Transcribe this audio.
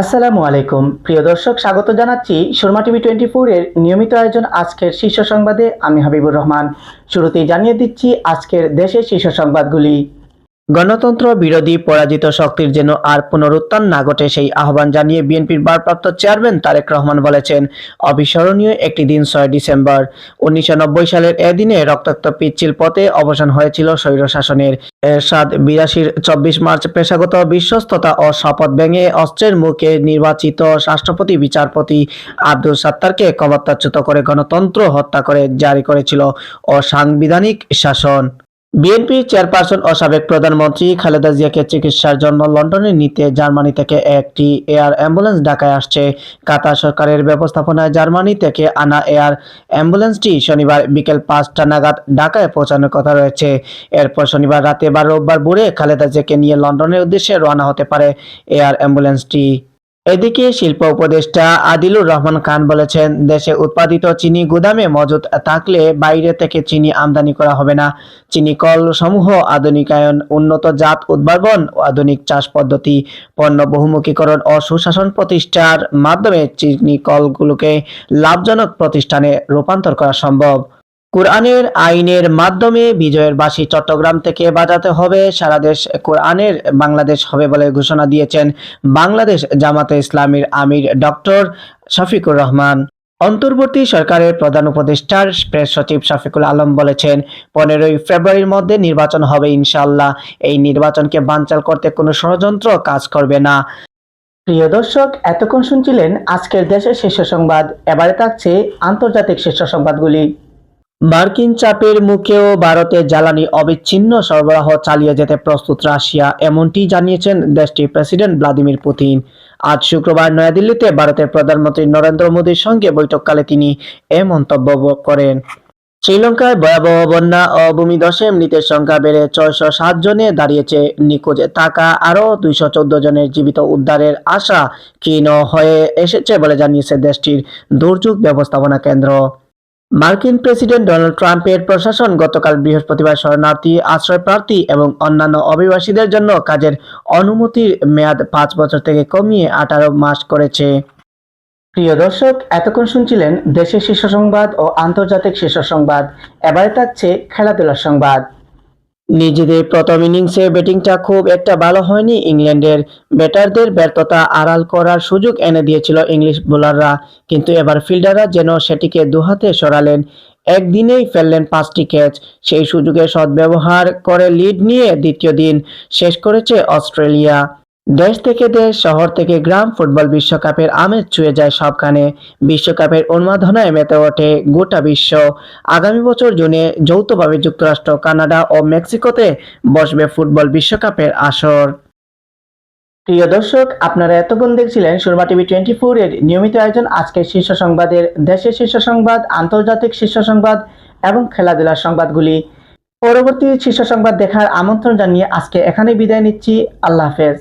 আসসালামু আলাইকুম। প্রিয় দর্শক, স্বাগত জানাচ্ছি সুরমা টিভি টোয়েন্টি ফোরের নিয়মিত আয়োজন আজকের শীর্ষ সংবাদে। আমি হাবিবুর রহমান। শুরুতেই জানিয়ে দিচ্ছি আজকের দেশের শীর্ষ সংবাদগুলি। গণতন্ত্র বিরোধী পরাজিত শক্তির যেন আর পুনরুত্থান না ঘটে সেই আহ্বান জানিয়ে বিএনপির ভারপ্রাপ্ত চেয়ারম্যান তারেক রহমান বলেছেন, অবিস্মরণীয় একটি দিন ছয় ডিসেম্বর। উনিশশো নব্বই সালের এদিনে রক্তাক্ত পিচ্ছিল পথে অবসান হয়েছিল স্বৈর শাসনের এরশাদ বিরাশির চব্বিশ মার্চ পেশাগত বিশ্বস্ততা ও শপথ ভেঙে অস্ত্রের মুখে নির্বাচিত রাষ্ট্রপতি, বিচারপতি আব্দুল সাত্তারকে ক্ষমতাচ্যুত করে গণতন্ত্র হত্যা করে জারি করেছিল অসাংবিধানিক শাসন। বিএনপি চেয়ারপারসন ও সাবেক প্রধানমন্ত্রী খালেদা জিয়াকে চিকিৎসার জন্য লন্ডনে নিতে জার্মানি থেকে একটি এয়ার অ্যাম্বুলেন্স ঢাকায় আসছে। কাতার সরকারের ব্যবস্থাপনায় জার্মানি থেকে আনা এয়ার অ্যাম্বুলেন্সটি শনিবার বিকেল পাঁচটা নাগাদ ঢাকায় পৌঁছানোর কথা রয়েছে। এরপর শনিবার রাতে বা রোববার ভোরে খালেদা জিয়াকে নিয়ে লন্ডনের উদ্দেশ্যে রওনা হতে পারে এয়ার অ্যাম্বুলেন্সটি। এদিকে শিল্প উপদেষ্টা আদিলুর রহমান খান বলেছেন, দেশে উৎপাদিত চিনি গুদামে মজুদ থাকলে বাইরে থেকে চিনি আমদানি করা হবে না। চিনি কল সমূহ আধুনিকায়ন, উন্নত জাত উদ্ভাবন ও আধুনিক চাষ পদ্ধতি, পণ্য বহুমুখীকরণ ও সুশাসন প্রতিষ্ঠার মাধ্যমে চিনি কলগুলোকে লাভজনক প্রতিষ্ঠানে রূপান্তর করা সম্ভব। কোরআনের আইনের মাধ্যমে বিজয়ের বাসী চট্টগ্রাম থেকে বাজাতে হবে। সারা দেশ কোরআনের বাংলাদেশ হবে বলে ঘোষণা দিয়েছেন বাংলাদেশ জামাতে ইসলামীর আমির ডক্টর শফিকুর রহমান। অন্তর্বর্তী সরকারের প্রধান উপদেষ্টার প্রেস সচিব শফিকুল আলম বলেছেন, পনেরোই ফেব্রুয়ারির মধ্যে নির্বাচন হবে ইনশাল্লাহ এই নির্বাচনকে বানচাল করতে কোনো ষড়যন্ত্র কাজ করবে না। প্রিয় দর্শক, এতক্ষণ শুনছিলেন আজকের দেশের শীর্ষ সংবাদ। এবারে থাকছে আন্তর্জাতিক শীর্ষ সংবাদগুলি। মার্কিন চাপের মুখেও ভারতে জ্বালানি অবিচ্ছিন্ন সরবরাহ চালিয়ে যেতে প্রস্তুত রাশিয়া, এমনটি জানিয়েছেন দেশটির প্রেসিডেন্ট ভ্লাদিমির পুতিন। আজ শুক্রবার নয়াদিল্লিতে ভারতের প্রধানমন্ত্রী নরেন্দ্র মোদীর সঙ্গে বৈঠককালে তিনি এ মন্তব্য করেন। শ্রীলঙ্কায় ভয়াবহ বন্যা ও ভূমিধসে মৃতের সংখ্যা বেড়ে ছয়শো সাত জনে দাঁড়িয়েছে নিখোঁজ। থাকা আরও দুইশো চোদ্দ জনের জীবিত উদ্ধারের আশা ক্ষীণ হয়ে এসেছে বলে জানিয়েছে দেশটির দুর্যোগ ব্যবস্থাপনা কেন্দ্র। মার্কিন প্রেসিডেন্ট ডোনাল্ড ট্রাম্পের প্রশাসন গতকাল বৃহস্পতিবার শরণার্থী আশ্রয় প্রার্থী এবং অন্যান্য অভিবাসীদের জন্য কাজের অনুমতির মেয়াদ পাঁচ বছর থেকে কমিয়ে আঠারো মাস করেছে। প্রিয় দর্শক, এতক্ষণ শুনছিলেন দেশের শীর্ষ সংবাদ ও আন্তর্জাতিক শীর্ষ সংবাদ। এবারে থাকছে খেলাধুলার সংবাদ। নিজেদের প্রথম ইনিংসে ব্যাটিংটা খুব একটা ভালো হয়নি। ইংল্যান্ডের ব্যাটারদের ব্যর্থতা আড়াল করার সুযোগ এনে দিয়েছিল ইংলিশ বোলাররা। কিন্তু এবার ফিল্ডাররা যেন সেটিকে দুহাতে সরালেন। একদিনেই ফেললেন পাঁচটি ক্যাচ। সেই সুযোগে সদ্ব্যবহার করে লিড নিয়ে দ্বিতীয় দিন শেষ করেছে অস্ট্রেলিয়া। দেশ থেকে দেশ, শহর থেকে গ্রাম, ফুটবল বিশ্বকাপের আমেজ ছুঁয়ে যায় সবখানে। বিশ্বকাপের উন্মাদনায় মেতে ওঠে গোটা বিশ্ব। আগামী বছর জুনে যৌথভাবে যুক্তরাষ্ট্র, কানাডা ও মেক্সিকোতে বসবে ফুটবল বিশ্বকাপের আসর। প্রিয় দর্শক, আপনারা এতক্ষণ দেখছিলেন সুরমা টিভি টোয়েন্টি ফোর এর নিয়মিত আয়োজন আজকের শীর্ষ সংবাদের দেশের শীর্ষ সংবাদ, আন্তর্জাতিক শীর্ষ সংবাদ এবং খেলাধুলার সংবাদগুলি। পরবর্তী শীর্ষ সংবাদ দেখার আমন্ত্রণ জানিয়ে আজকে এখানে বিদায় নিচ্ছি। আল্লাহ হাফেজ।